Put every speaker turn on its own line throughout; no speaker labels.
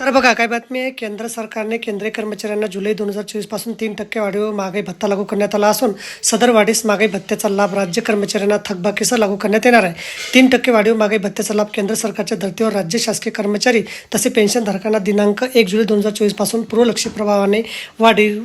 तर बघा काय बातमी आहे? केंद्र सरकारने केंद्रीय कर्मचाऱ्यांना जुलै दोन हजार चोवीसपासून तीन टक्के वाढीव महागाई भत्ता लागू करण्यात आला असून सदर वाढीस महागाई भत्त्याचा लाभ राज्य कर्मचाऱ्यांना थकबाकीसह लागू करण्यात येणार आहे. तीन टक्के वाढीव महागाई भत्त्याचा लाभ केंद्र सरकारच्या धर्तीवर राज्य शासकीय कर्मचारी तसे पेन्शनधारकांना दिनांक एक जुलै दोन हजार चोवीसपासून पूर्वलक्षी प्रभावाने वाढीव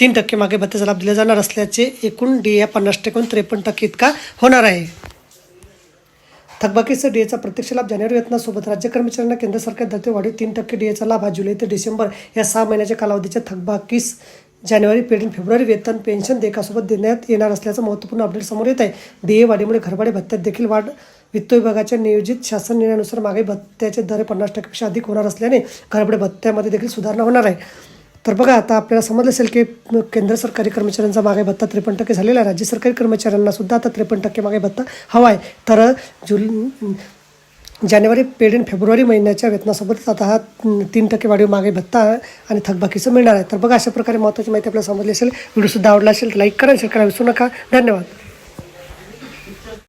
तीन टक्के महागाई भत्त्याचा लाभ दिला जाणार असल्याचे एकूण डी ए पन्नास टक्केहून त्रेपन्न टक्के इतका होणार आहे. थकबाकीचा डीएचा प्रत्यक्ष लाभ जानेवारी वेतनासोबत राज्य कर्मचाऱ्यांना केंद्र सरकार धरते वाढीव तीन टक्के डीएचा लाभ हा जुलै ते डिसेंबर या सहा महिन्याच्या कालावधीच्या थकबाकीस जानेवारी पेढीन फेब्रुवारी वेतन पेन्शन देयकासोबत देण्यात येणार असल्याचं महत्त्वपूर्ण अपडेट समोर येत आहे. डीए वाढीमुळे घरभाडे भत्त्यात देखील वाढ वित्त विभागाच्या नियोजित शासन निर्णयानुसार मागे भत्त्याचे दर पन्नास टक्केपेक्षा अधिक होणार असल्याने घरभाडे भत्त्यामध्ये देखील सुधारणा होणार आहे. तर बघा आता आपल्याला समजलं असेल की केंद्र सरकारी कर्मचाऱ्यांचा मागे भत्ता त्रेपन्न टक्के झालेला आहे. राज्य सरकारी कर्मचाऱ्यांना सुद्धा आता त्रेपन्न टक्के मागे भत्ता हवा आहे तर जुल जानेवारी पेड फेब्रुवारी महिन्याच्या वेतनासोबतच आता हा तीन टक्के वाढीव मागे भत्ता आणि थकबाकीचं मिळणार आहे. तर बघा अशा प्रकारे महत्त्वाची माहिती आपल्याला समजली असेल. व्हिडिओसुद्धा आवडला असेल तर लाईक करा शेअर करा विसरू नका. धन्यवाद.